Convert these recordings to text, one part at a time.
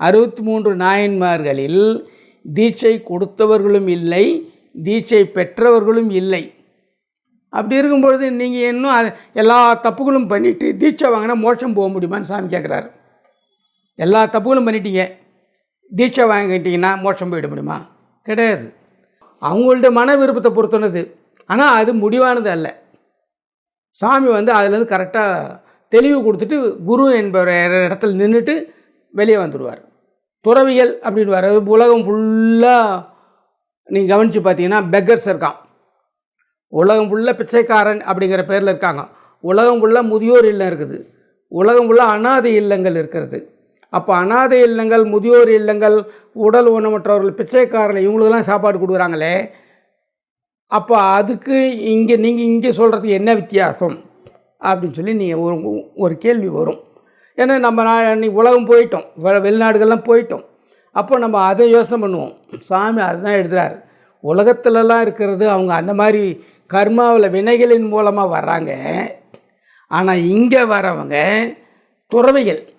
அறுபத்தி மூன்று நாயன்மார்களில் தீட்சை கொடுத்தவர்களும் இல்லை தீட்சை பெற்றவர்களும் இல்லை. அப்படி இருக்கும்பொழுது நீங்கள் இன்னும் எல்லா தப்புகளும் பண்ணிவிட்டு தீட்சை வாங்கினா மோட்சம் போக முடியுமான்னு சாமி கேட்குறாரு எல்லா தப்புகளும் பண்ணிட்டீங்க தீட்சை வாங்கிட்டீங்கன்னா மோட்சம் போயிட முடியுமா? கிடையாது. அவங்கள்ட்ட மன விருப்பத்தை பொறுத்துனது. ஆனால் அது முடிவானது அல்ல. சாமி வந்து அதுலேருந்து கரெக்டாக தெளிவு கொடுத்துட்டு குரு என்பவர் இடத்துல நின்றுட்டு வெளியே வந்துடுவார் துறவிகள் அப்படின்னு வர உலகம் ஃபுல்லாக நீங்கள் கவனித்து பார்த்தீங்கன்னா பெக்கர்ஸ் இருக்கான். உலகம் ஃபுல்லாக பிச்சைக்காரன் அப்படிங்கிற பேரில் இருக்காங்க. உலகம் ஃபுல்லாக முதியோர் இல்லம் இருக்குது. உலகம் ஃபுல்லாக அனாதை இல்லங்கள் இருக்கிறது. அப்போ அனாதை இல்லங்கள் முதியோர் இல்லங்கள் உடல் ஊனமற்றவர்கள் பிச்சைக்காரர்கள் இவங்களுக்கெல்லாம் சாப்பாடு கொடுக்குறாங்களே. அப்போ அதுக்கு இங்கே நீங்கள் இங்கே சொல்கிறதுக்கு என்ன வித்தியாசம்? அப்படின்னு சொல்லி நீங்கள் ஒரு ஒரு கேள்வி வரும். ஏன்னா நம்ம நான் இன்னைக்கு உலகம் போயிட்டோம். வெ- வெளிநாடுகள்லாம் போயிட்டோம். அப்போ நம்ம அதை யோசனை பண்ணுவோம். சாமி அதுதான் எழுதுறாரு. உலகத்துலலாம் இருக்கிறது அவங்க அந்த மாதிரி கர்மாவில் வினைகளின் மூலமாக வர்றாங்க. ஆனால் இங்கே வரவங்க துறவிகள்.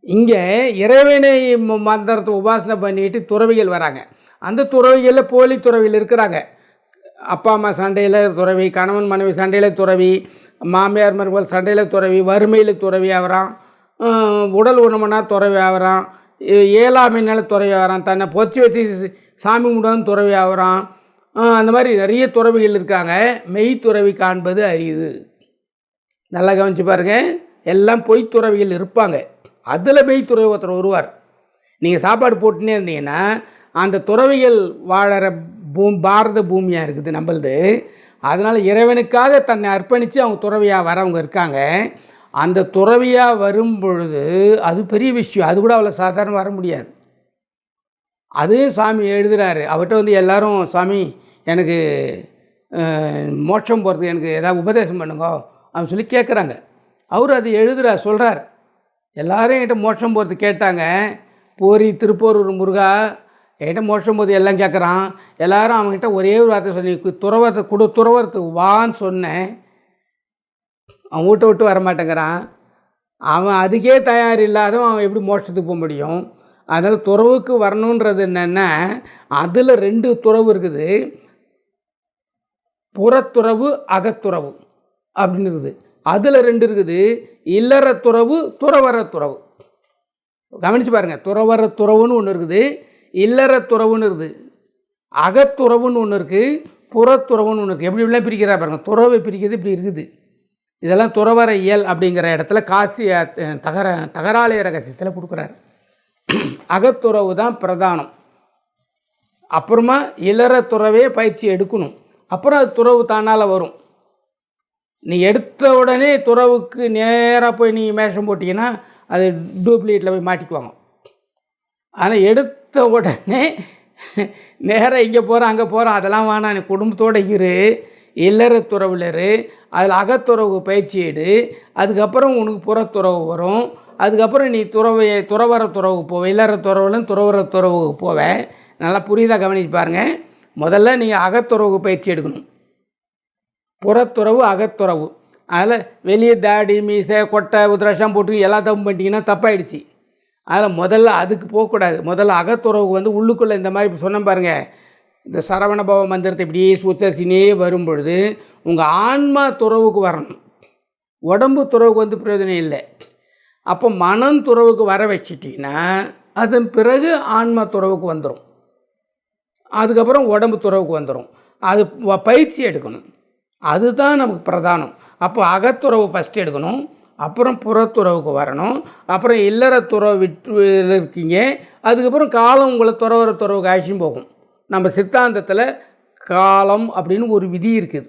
இங்கே இறைவனை மந்திரத்தை உபாசனை பண்ணிட்டு துறவிகள் வராங்க. அந்த துறவிகளில் போலி துறவிகள் இருக்கிறாங்க. அப்பா அம்மா சண்டையில் துறவி கணவன் மனைவி சண்டையில் துறவி மாமியார் மருமகள் சண்டையில் துறவி வறுமையில் துறவி ஆகிறான் உடல் உணவுனா துறவி ஆகிறான் ஏ- துறவி ஆகிறான் தன்னை பொச்சி வச்சு சாமி கும்பிடாமல் துறவி ஆகிறான் அந்த மாதிரி நிறைய துறவிகள் இருக்காங்க. மெய் துறவி காண்பது அரியுது நல்லா கவனிச்சு பாருங்கள் எல்லாம் பொய் துறவிகள் இருப்பாங்க. அதில் மெய் துறவி ஒருத்தர் வருவார். நீங்கள் சாப்பாடு போட்டுனே இருந்தீங்கன்னா அந்த துறவிகள் வாழற பூ பாரத பூமியாக இருக்குது நம்மளது. அதனால் இறைவனுக்காக தன்னை அர்ப்பணித்து அவங்க துறவியாக வரவங்க இருக்காங்க. அந்த துறவியாக வரும் பொழுது அது பெரிய விஷயம். அது கூட அவ்வளோ சாதாரண வர முடியாது. அதையும் சாமி எழுதுகிறாரு அவர்கிட்ட வந்து எல்லாரும் சாமி எனக்கு மோட்சம் போகிறதுக்கு எனக்கு ஏதாவது உபதேசம் பண்ணுங்க. அப்படின்னு சொல்லி கேட்குறாங்க அவர் அது எழுதுகிறார் சொல்கிறார் எல்லாரும் என்கிட்ட மோட்சம் போகிறது கேட்டாங்க. போரி திருப்பூரூர் முருகா என்கிட்ட மோஷம் போது எல்லாம் கேட்குறான் எல்லாரும் அவங்ககிட்ட ஒரே ஒரு வார்த்தை சொல்லி துறவரத்தை கொடு துறவரத்துக்கு வான்னு சொன்னேன். அவன் வீட்டை விட்டு வர மாட்டேங்கிறான். அவன் அதுக்கே தயார் இல்லாதவன் அவன் எப்படி மோஷத்துக்கு போக முடியும்? அதாவது துறவுக்கு வரணுன்றது என்னென்னா அதில் ரெண்டு துறவு இருக்குது. புறத்துறவு அகத்துறவு அப்படின்னு இருக்குது. அதில் ரெண்டு இருக்குது. இல்லற துறவு துறவர துறவு கவனிச்சு பாருங்கள் துறவர துறவுன்னு ஒன்று இருக்குது. இல்லற துறவுன்னு இருக்குது. அகத்துறவுன்னு ஒன்று இருக்குது புறத்துறவுன்னு ஒன்று இருக்குது எப்படி இப்படிலாம் பிரிக்கிறா பாருங்க. துறவை பிரிக்கிறது இப்படி இருக்குது. இதெல்லாம் துறவர இயல் அப்படிங்கிற இடத்துல காசி தகர தகராலய ரகசியத்தில் கொடுக்குறாரு. அகத்துறவு தான் பிரதானம். அப்புறமா இளற துறவே பயிற்சி எடுக்கணும். அப்புறம் அது துறவு தானால் வரும். நீ எடுத்த உடனே துறவுக்கு நேராக போய் நீ மேஷம் போட்டிங்கன்னா அது டூப்ளிகேட்டில் போய் மாட்டிக்குவாங்க. ஆனால் எடுத்து உடனே நேராக இங்கே போகிறோம் அங்கே போகிறோம் அதெல்லாம் வேணாம் நீ குடும்பத்தோடு இரு இல்லறத்துறவில் இரு அதில் அகத்துறவு பயிற்சி எடு அதுக்கப்புறம் உனக்கு புறத்துறவு வரும் அதுக்கப்புறம் நீ துறவை துறவர துறவுக்கு போவ இல்லற துறவுலும் துறவர துறவுக்கு போவேன் நல்லா புரியுதாக கவனிச்சு பாருங்கள் முதல்ல நீங்கள் அகத்துறவுக்கு பயிற்சி எடுக்கணும். புறத்துறவு அகத்துறவு. அதில் வெளியே தாடி மீசை கொட்டை உதிரஷம் போட்டு எல்லாத்தையும் தப்பு பண்ணிட்டீங்கன்னா தப்பாயிடுச்சு. அதனால் முதல்ல அதுக்கு போகக்கூடாது முதல்ல அகத்துறவுக்கு வந்து உள்ளுக்குள்ளே இந்த மாதிரி இப்போ சொன்ன பாருங்கள் இந்த சரவணபவ மந்திரத்தை இப்படியே சுத்தசினே வரும் பொழுது உங்கள் ஆன்மா துறவுக்கு வரணும். உடம்பு துறவுக்கு வந்து பிரயோஜனம் இல்லை. அப்போ மனம் துறவுக்கு வர வச்சிட்டிங்கன்னா அதன் பிறகு ஆன்மா துறவுக்கு வந்துடும் அதுக்கப்புறம் உடம்பு துறவுக்கு வந்துடும் அது வ- பயிற்சி எடுக்கணும். அதுதான் நமக்கு பிரதானம். அப்போ அகத்துறவு ஃபஸ்ட் எடுக்கணும். அப்புறம் புறத்துறவுக்கு வரணும். அப்புறம் இல்லற துறவு விட்டு இருக்கீங்க அதுக்கப்புறம் காலம் உங்களை துறவர துறவுக்கு ஆச்சும் போகும். நம்ம சித்தாந்தத்தில் காலம் அப்படின்னு ஒரு விதி இருக்குது.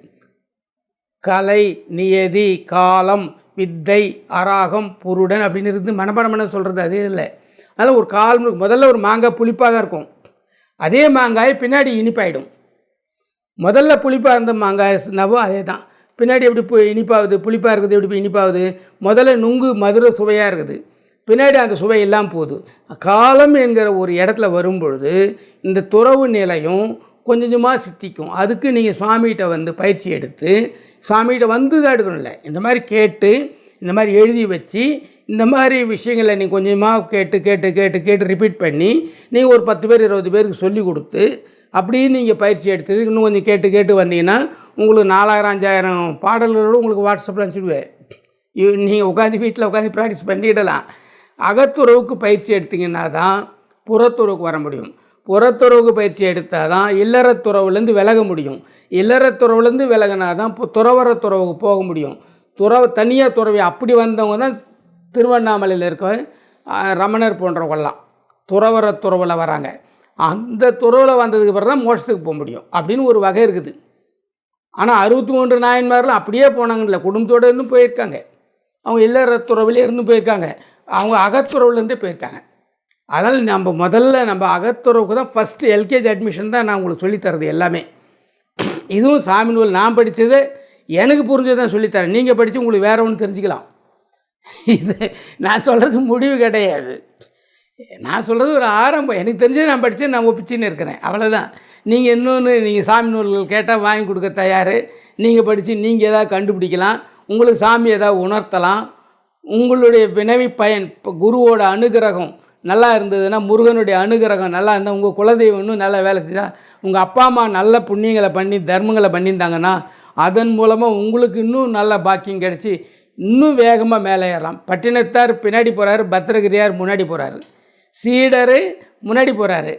கலை நியதி காலம் வித்தை அராகம் புருடன் அப்படின்னு இருந்து மனப்பாடம் சொல்கிறது அதே இல்லை. அதனால் ஒரு கால் முதல்ல ஒரு மாங்காய் புளிப்பாக தான் இருக்கும். அதே மாங்காய் பின்னாடி இனிப்பாயிடும். முதல்ல புளிப்பாக இருந்த மாங்காய் மாங்காய்னாவும் அதே தான் பின்னாடி எப்படி பு இனிப்பாகுது புளிப்பாக இருக்குது எப்படி இனிப்பாகுது? முதல்ல நுங்கு மதுரை சுவையாக இருக்குது. பின்னாடி அந்த சுவை எல்லாம் போகுது. காலம் என்கிற ஒரு இடத்துல வரும்பொழுது இந்த துறவு நிலையும் கொஞ்சம் கொஞ்சமாக சித்திக்கும். அதுக்கு நீங்கள் சுவாமிகிட்ட வந்து பயிற்சி எடுத்து சுவாமிகிட்ட வந்து தான் எடுக்கணும்ல. இந்த மாதிரி கேட்டு இந்த மாதிரி எழுதி வச்சு இந்த மாதிரி விஷயங்களை நீ கொஞ்சமாக கேட்டு கேட்டு கேட்டு கேட்டு ரிப்பீட் பண்ணி நீங்கள் ஒரு பத்து பேர் இருபது பேருக்கு சொல்லி கொடுத்து அப்படியே நீங்கள் பயிற்சி எடுத்து இன்னும் கொஞ்சம் கேட்டு கேட்டு வந்தீங்கன்னா உங்களுக்கு நாலாயிரம் அஞ்சாயிரம் பாடல்களோடு உங்களுக்கு வாட்ஸ்அப்பில் அனுப்பிச்சுடுவேன். நீங்கள் உட்காந்து வீட்டில் உட்காந்து ப்ராக்டிஸ் பண்ணிடலாம். அகத்துறவுக்கு பயிற்சி எடுத்தீங்கன்னா தான் புறத்துறவுக்கு வர முடியும். புறத்துறவுக்கு பயிற்சி எடுத்தால் தான் இல்லறத்துறவுலேருந்து விலக முடியும். இல்லறத்துறவுலேருந்து விலகினா தான் இப்போ துறவர துறவுக்கு போக முடியும். துறவு தனியாக துறவி அப்படி வந்தவங்க தான் திருவண்ணாமலையில் இருக்க ரமணர் போன்றவங்கெல்லாம் துறவர துறவில் வராங்க. அந்த துறவில் வந்ததுக்கு பிறகு தான் மோட்சத்துக்கு போக முடியும் அப்படின்னு ஒரு வகை இருக்குது. ஆனால் அறுபத்தி மூன்று நாயன்மாரில் அப்படியே போனாங்கல்ல குடும்பத்தோடு இருந்தும் போயிருக்காங்க. அவங்க இல்லற துறவிலே இருந்து போயிருக்காங்க. அவங்க அகத்துறவுலேருந்தே போயிருக்காங்க. அதனால் நம்ம முதல்ல நம்ம அகத்துறவுக்கு தான் ஃபஸ்ட்டு எல்கேஜி அட்மிஷன் தான் நான் உங்களுக்கு சொல்லித் தர்றது எல்லாமே. இதுவும் சாமி நூல் நான் படித்தது எனக்கு புரிஞ்சதை தான் சொல்லித்தரேன் நீங்கள் படித்து உங்களுக்கு வேற ஒன்று தெரிஞ்சுக்கலாம். இது நான் சொல்கிறது முடிவு கிடையாது. நான் சொல்கிறது ஒரு ஆரம்பம். எனக்கு தெரிஞ்சது நான் படித்து நான் ஒப்பிச்சின்னு இருக்கிறேன். அவ்வளோதான் நீங்கள் இன்னொன்று நீங்கள் சாமி நூல்கள் கேட்டால் வாங்கி கொடுக்க தயார். நீங்கள் படித்து நீங்கள் எதாவது கண்டுபிடிக்கலாம். உங்களுக்கு சாமி எதாவது உணர்த்தலாம். உங்களுடைய வினவி பயன் இப்போ குருவோட அனுகிரகம் நல்லா இருந்ததுன்னா முருகனுடைய அனுகிரகம் நல்லா இருந்தால் உங்கள் குலதெய்வம் இன்னும் நல்லா வேலை செஞ்சால் உங்கள் அப்பா அம்மா நல்ல புண்ணியங்களை பண்ணி தர்மங்களை பண்ணியிருந்தாங்கன்னா அதன் மூலமாக உங்களுக்கு இன்னும் நல்ல பாக்கியம் கிடச்சி இன்னும் வேகமாக மேலே ஏறலாம். பட்டினத்தார் பின்னாடி போகிறாரு பத்திரகிரியார் முன்னாடி போகிறாரு சீடர் முன்னாடி போகிறாரு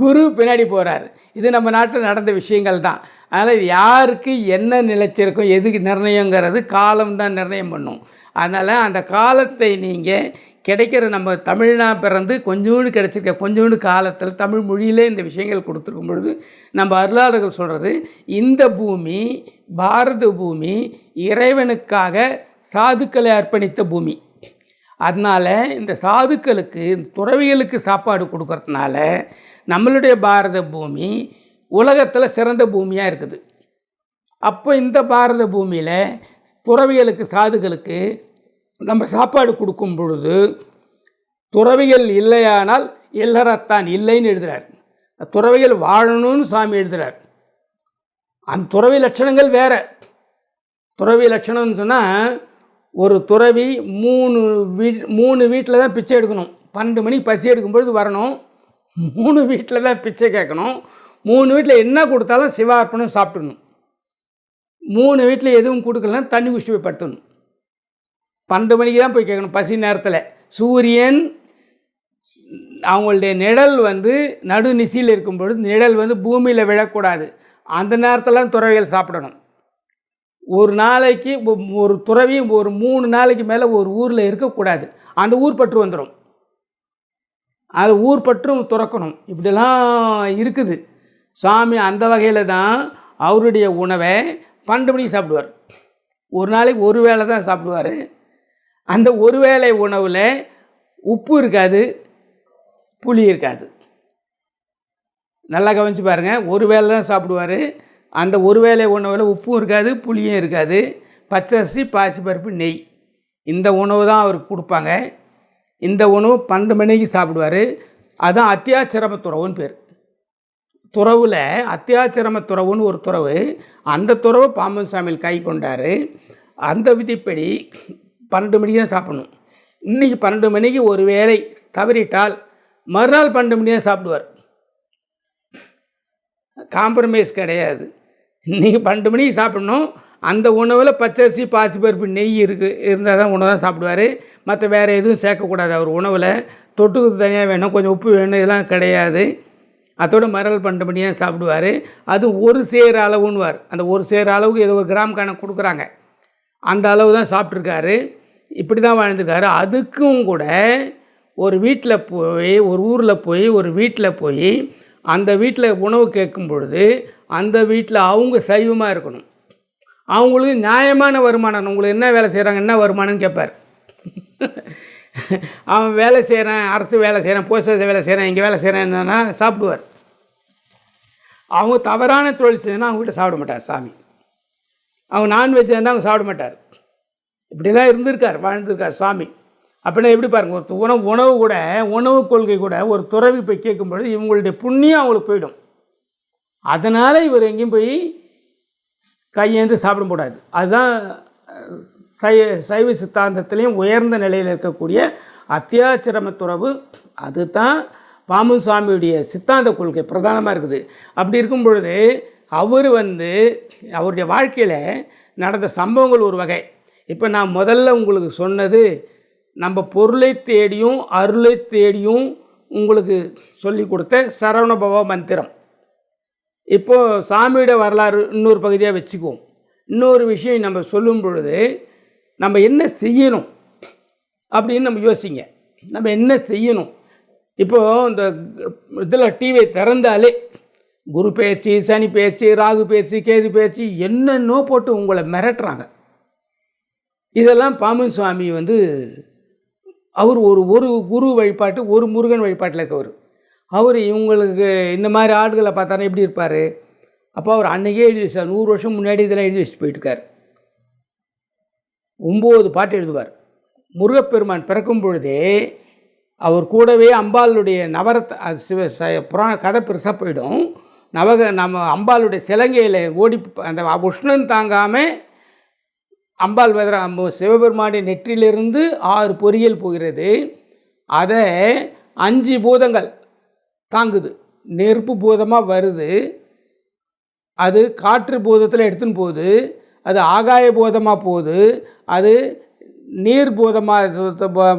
குரு பின்னாடி போகிறாரு இது நம்ம நாட்டில் நடந்த விஷயங்கள் தான். அதனால் யாருக்கு என்ன நிலச்சிருக்கும் எதுக்கு நிர்ணயங்கிறது காலம் தான் நிர்ணயம் பண்ணும். அதனால் அந்த காலத்தை நீங்கள் கிடைக்கிற நம்ம தமிழ்னா பிறந்து கொஞ்சோண்டு கிடச்சிருக்க கொஞ்சோண்டு காலத்தில் தமிழ் மொழியிலே இந்த விஷயங்கள் கொடுத்துருக்கும் பொழுது நம்ம அருளாளர்கள் சொல்கிறது இந்த பூமி பாரத பூமி இறைவனுக்காக சாதுக்களை அர்ப்பணித்த பூமி. அதனால் இந்த சாதுக்களுக்கு இந்த துறவிகளுக்கு சாப்பாடு கொடுக்கறதுனால நம்மளுடைய பாரத பூமி உலகத்தில் சிறந்த பூமியாக இருக்குது. அப்போ இந்த பாரத பூமியில் துறவிகளுக்கு சாதுகளுக்கு நம்ம சாப்பாடு கொடுக்கும் பொழுது துறவிகள் இல்லையானால் இல்லறத்தான் இல்லைன்னு எழுதுகிறார் துறவிகள் வாழணும்னு சாமி எழுதுகிறார் அந்த துறவி லட்சணங்கள் வேறு. துறவி லட்சணம்னு சொன்னால் ஒரு துறவி மூணு வீ மூணு வீட்டில் தான் பிச்சை எடுக்கணும். பன்னெண்டு மணிக்கு பசி எடுக்கும்பொழுது வரணும். மூணு வீட்டில் தான் பிச்சை கேட்கணும். மூணு வீட்டில் என்ன கொடுத்தாலும் சிவார்ப்பணம் சாப்பிடணும். மூணு வீட்டில் எதுவும் கொடுக்கலன்னா தண்ணி குடிச்சு போய் படுத்தணும் பன்னெண்டு மணிக்கு தான் போய் கேட்கணும் பசி நேரத்தில். சூரியன் அவங்களுடைய நிழல் வந்து நடு நிசியில் இருக்கும் பொழுது நிழல் வந்து பூமியில் விழக்கூடாது. அந்த நேரத்தில் துறவிகள் சாப்பிடணும். ஒரு நாளைக்கு ஒரு துறவி ஒரு மூணு நாளைக்கு மேலே ஒரு ஊரில் இருக்கக்கூடாது. அந்த ஊர் பற்று வந்துடும் அது ஊர் பற்றும் துறக்கணும். இப்படிலாம் இருக்குது. சாமி அந்த வகையில் தான் அவருடைய உணவை பன்னெண்டு மணிக்கு சாப்பிடுவார். ஒரு நாளைக்கு ஒரு வேளை தான் சாப்பிடுவார். அந்த ஒரு வேளை உணவில் உப்பு இருக்காது புளி இருக்காது. நல்லா கவனிச்சு பாருங்கள் ஒரு வேளை தான் சாப்பிடுவார். அந்த ஒரு வேளை உணவில் உப்பும் இருக்காது புளியும் இருக்காது. பச்சரிசி பாசிப்பருப்பு நெய். இந்த உணவு தான் அவருக்கு கொடுப்பாங்க. இந்த உணவு பன்னெண்டு மணிக்கு சாப்பிடுவார். அதுதான் அத்தியாச்சிரம துறவுன்னு பேர். துறவில் அத்தியாச்சிரம துறவுன்னு ஒரு துறவு அந்த துறவு பாம்பன் சாமியில் கை கொண்டார். அந்த விதிப்படி பன்னெண்டு மணிக்கு தான் சாப்பிடணும். இன்றைக்கி பன்னெண்டு மணிக்கு ஒரு வேளை தவறிட்டால் மறுநாள் பன்னெண்டு மணி தான் சாப்பிடுவார். காம்ப்ரமைஸ் கிடையாது. இன்றைக்கி பன்னெண்டு மணிக்கு சாப்பிடணும். அந்த உணவில் பச்சரிசி பாசிப்பருப்பு நெய் இருக்கு. இருந்தால் தான் உணவு தான் சாப்பிடுவார். மற்ற வேறு எதுவும் சேர்க்கக்கூடாது அவர் உணவில். தொட்டுக்கு தனியாக வேணும். கொஞ்சம் உப்பு வேணும். இதெல்லாம் கிடையாது. அதோட மரல் பன்னெண்டு மணியாக சாப்பிடுவார். அது ஒரு சேர் அளவுன்னுவார். அந்த ஒரு சேர் அளவுக்கு ஏதோ ஒரு கிராம் கணக்கு கொடுக்குறாங்க. அந்த அளவு தான் சாப்பிட்ருக்காரு இப்படி தான் வாழ்ந்துருக்காரு. அதுக்கும் கூட ஒரு வீட்டில் போய் ஒரு ஊரில் போய் ஒரு வீட்டில் போய் அந்த வீட்டில் உணவு கேட்கும் பொழுது அந்த வீட்டில் அவங்க சைவமாக இருக்கணும். அவங்களுக்கு நியாயமான வருமானம் உங்களுக்கு என்ன வேலை செய்கிறாங்க என்ன வருமானம்னு கேட்பார். அவன் வேலை செய்கிறேன் அரசு வேலை செய்கிறேன் போஸ்ட் ஆஃபீஸ் வேலை செய்கிறேன் இங்கே வேலை செய்கிறேன் என்னன்னா சாப்பிடுவார். அவங்க தவறான தொழில் செய்யணும் அவங்க வீட்டில் சாப்பிட மாட்டார் சாமி. அவங்க நான்வெஜ் இருந்தால் அவங்க சாப்பிட மாட்டார். இப்படிலாம் இருந்திருக்கார் வாழ்ந்திருக்கார் சாமி. அப்படின்னா எப்படி பாருங்கள் ஒரு உணவு உணவு கூட உணவு கொள்கை கூட ஒரு துறவி போய் கேட்கும் பொழுது இவங்களுடைய புண்ணியம் அவங்களுக்கு போயிடும். அதனால் இவர் எங்கேயும் போய் கையேந்து சாப்பிட கூடாது அதுதான் சை சைவ சித்தாந்தத்திலையும் உயர்ந்த நிலையில் இருக்கக்கூடிய அத்தியாச்சிரம துறவு அதுதான் பாம்பன் சுவாமியுடைய சித்தாந்த கொள்கை பிரதானமாக இருக்குது. அப்படி இருக்கும் பொழுது அவர் வந்து அவருடைய வாழ்க்கையில் நடந்த சம்பவங்கள் ஒரு வகை. இப்போ நான் முதல்ல உங்களுக்கு சொன்னது நம்ம பொருளை தேடியும் அருளை தேடியும் உங்களுக்கு சொல்லி கொடுத்த சரவணபவ மந்திரம். இப்போ சாமியோட வரலாறு இன்னொரு பகுதியாக வச்சுக்குவோம். இன்னொரு விஷயம் நம்ம சொல்லும் பொழுது நம்ம என்ன செய்யணும் அப்படின்னு நம்ம யோசிங்க. நம்ம என்ன செய்யணும்? இப்போது இந்த இதில் டிவியை திறந்தாலே குரு பேச்சு சனி பேச்சு ராகு பேச்சு கேது பேச்சு என்னென்னோ போட்டு உங்களை மிரட்டுறாங்க. இதெல்லாம் பாமன் சுவாமி வந்து அவர் ஒரு ஒரு குரு வழிபாட்டு ஒரு முருகன் வழிபாட்டில் இருக்கவர். அவர் இவங்களுக்கு இந்த மாதிரி ஆடுகளை பார்த்தாருன்னா எப்படி இருப்பார்? அப்போ அவர் அன்றைக்கே எழுதி வச்சார். நூறு வருஷம் முன்னாடி இதெல்லாம் எழுதி வச்சுட்டு போயிட்டுருக்கார். ஒம்பது பாட்டு எழுதுவார். முருகப்பெருமான் பிறக்கும் பொழுதே அவர் கூடவே அம்பாளுடைய நவரத் சிவ ச புராண கதை பெருசாக போயிடும். நவக நம்ம அம்பாளுடைய சிலங்கையில் ஓடி அந்த உஷ்ணன் தாங்காமல் அம்பாள் வெதர சிவபெருமானுடைய நெற்றிலிருந்து ஆறு பொறியியல் போகிறது. அதை அஞ்சு பூதங்கள் தாங்குது. நெருப்பு பூதமாக வருது. அது காற்று பூதத்தில் எடுத்துன்னு போகுது. அது ஆகாய பூதமாக போகுது. அது நீர் பூதமாக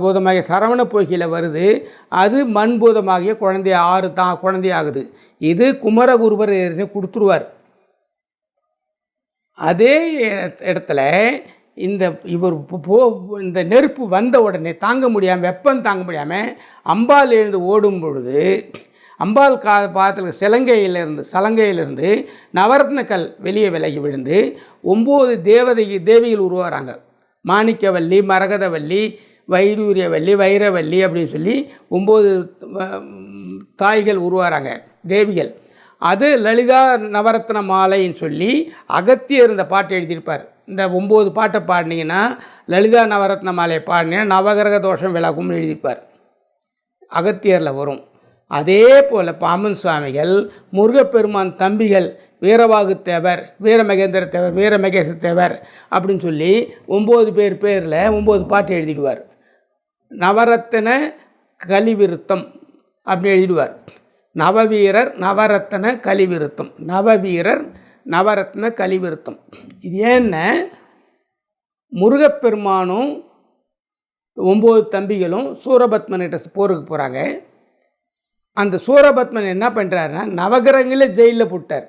பூதமாகிய சரவண போகியில் வருது. அது மண் பூதமாகிய குழந்தை ஆறு தான் குழந்தையாகுது. இது குமரகுருவர் கொடுத்துருவார். அதே இடத்துல இந்த இவர் போ இந்த நெருப்பு வந்த உடனே தாங்க முடியாமல் வெப்பம் தாங்க முடியாமல் அம்பாள் எழுந்து ஓடும் பொழுது அம்பாள் கா பாதத்தில் சிலங்கையிலிருந்து சலங்கையிலிருந்து நவரத்னக்கல் வெளியே விலகி விழுந்து ஒம்பது தேவதை தேவிகள் உருவாகிறாங்க மாணிக்கவல்லி மரகதவல்லி வைடூரியவல்லி வைரவல்லி அப்படின்னு சொல்லி ஒம்பது தாய்கள் உருவாகிறாங்க தேவிகள். அது லலிதா நவரத்ன மாலைன்னு சொல்லி அகத்தியர் இந்த பாட்டு எழுதியிருப்பார். இந்த ஒம்பது பாட்டை பாடினீங்கன்னா லலிதா நவரத்ன மாலையை பாடினீங்கன்னா நவகிரக தோஷம் விலகும்னு எழுதியிருப்பார். அகத்தியரில் வரும். அதே போல் பாமன் சுவாமிகள் முருகப்பெருமான் தம்பிகள் வீரவாகு தேவர் வீரமகேந்திர தேவர் வீரமகேச தேவர் அப்படின்னு சொல்லி ஒம்பது பேர் பேரில் ஒம்பது பாட்டு எழுதிடுவார். நவரத்தின கலிவிருத்தம் அப்படி எழுதிடுவார். நவவீரர் நவரத்ன கலிவிருத்தம். நவவீரர் நவரத்ன கலிவிருத்தம். இது ஏன்னா முருகப்பெருமானும் ஒம்பது தம்பிகளும் சூரபத்மன்கிட்ட போருக்கு போகிறாங்க அந்த சூரபத்மன் என்ன பண்ணுறாருன்னா நவகிரகங்களே ஜெயிலில் போட்டார்.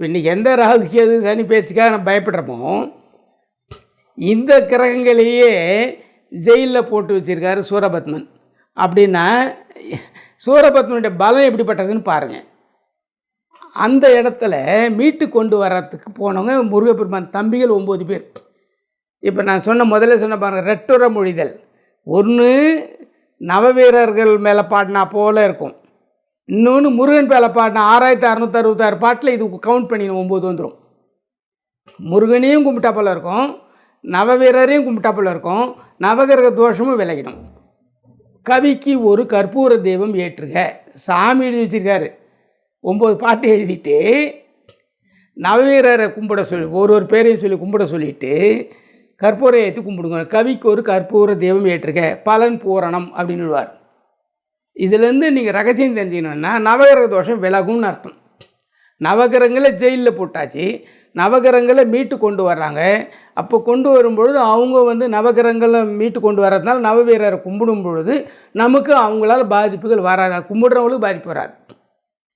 இன்னைக்கு எந்த ராகுக்கு எது சனி பேச்சுக்காக நம்ம பயப்படுறோமோ இந்த கிரகங்களையே ஜெயிலில் போட்டு வச்சுருக்காரு சூரபத்மன். அப்படின்னா சூரபத்மனுடைய பலம் எப்படிப்பட்டதுன்னு பாருங்கள் அந்த இடத்துல மீட்டு கொண்டு வர்றதுக்கு போனவங்க முருகப்பெருமான் தம்பிகள் ஒம்பது பேர். இப்போ நான் சொன்ன முதல்ல சொன்ன பாருங்கள் ரெட்டுற மொழிதல். ஒன்று நவவீரர்கள் மேலே பாடினா போல இருக்கும். இன்னொன்று முருகன் மேலே பாடினா ஆறாயிரத்தி அறநூற்றி அறுபத்தாறு பாட்டில் இது கவுண்ட் பண்ணி ஒம்பது வந்துடும் முருகனையும் கும்பிட்டா போல் இருக்கும் நவவீரரையும் கும்பிட்டா போல் இருக்கும் நவகிரக தோஷமும் விலகிடும். கவிக்கு ஒரு கற்பூர தெய்வம் ஏற்றுக. சாமி எழுதி வச்சிருக்காரு. ஒம்பது பாட்டு எழுதிட்டு நவவீரரை கும்பிட சொல்லி ஒரு ஒரு பேரையும் சொல்லி கும்பிட சொல்லிட்டு கற்பூரை ஏற்றி கும்பிடுங்க. கவிக்கு ஒரு கற்பூர தெய்வம் ஏற்றுக. பலன் பூரணம் அப்படின்னுவார் இதுலேருந்து நீங்கள் ரகசியம் தெரிஞ்சுக்கணுன்னா நவகிரக தோஷம் விலகும்னு அர்த்தம். நவகிரகங்களை ஜெயிலில் போட்டாச்சு. நவகிரகங்களை மீட்டு கொண்டு வர்றாங்க. அப்போ கொண்டு வரும்பொழுது அவங்க வந்து நவகிரகங்களை மீட்டு கொண்டு வர்றதுனால நவவீரரை கும்பிடும் பொழுது நமக்கு அவங்களால பாதிப்புகள் வராது. கும்பிடுறவங்களுக்கு பாதிப்பு வராது.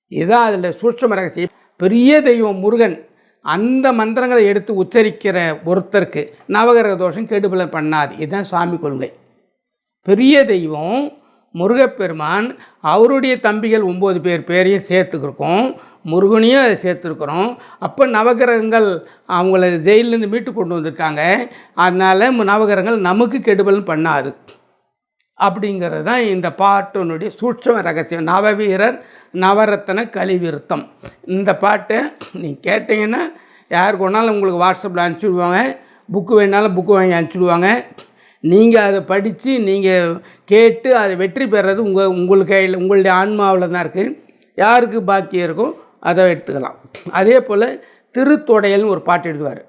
இதுதான் அதில் சூட்சம ரகசியம். பெரிய தெய்வம் முருகன் அந்த மந்திரங்களை எடுத்து உச்சரிக்கிற ஒருத்தருக்கு நவகிரக தோஷம் கெடுபலன் பண்ணாது. இதுதான் சாமி கொள்கை. பெரிய தெய்வம் முருகப்பெருமான் அவருடைய தம்பிகள் ஒம்பது பேர் பேரையும் சேர்த்துக்கிருக்கோம். முருகனையும் அதை சேர்த்துருக்குறோம். அப்போ நவகிரகங்கள் அவங்கள ஜெயிலேருந்து மீட்டு கொண்டு வந்திருக்காங்க. அதனால் நவகிரகங்கள் நமக்கு கெடுபலன் பண்ணாது. அப்படிங்கிறது தான் இந்த பாட்டினுடைய சூட்சம ரகசியம். நவவீரர் நவரத்தன கலிவிருத்தம். இந்த பாட்டை நீங்கள் கேட்டிங்கன்னா யாருக்கு வேணாலும் உங்களுக்கு வாட்ஸ்அப்பில் அனுப்பிச்சுடுவாங்க புக்கு வேணாலும் புக்கு வாங்கி அனுப்பிச்சிடுவாங்க நீங்கள் அதை படித்து நீங்கள் கேட்டு அதை வெற்றி பெறது உங்கள் உங்கள் கையில் உங்களுடைய ஆன்மாவில் தான் இருக்குது யாருக்கு பாக்கியம் இருக்கோ அதை எடுத்துக்கலாம். அதே போல் திருத்தொடையல்னு ஒரு பாட்டு எழுதுவார்.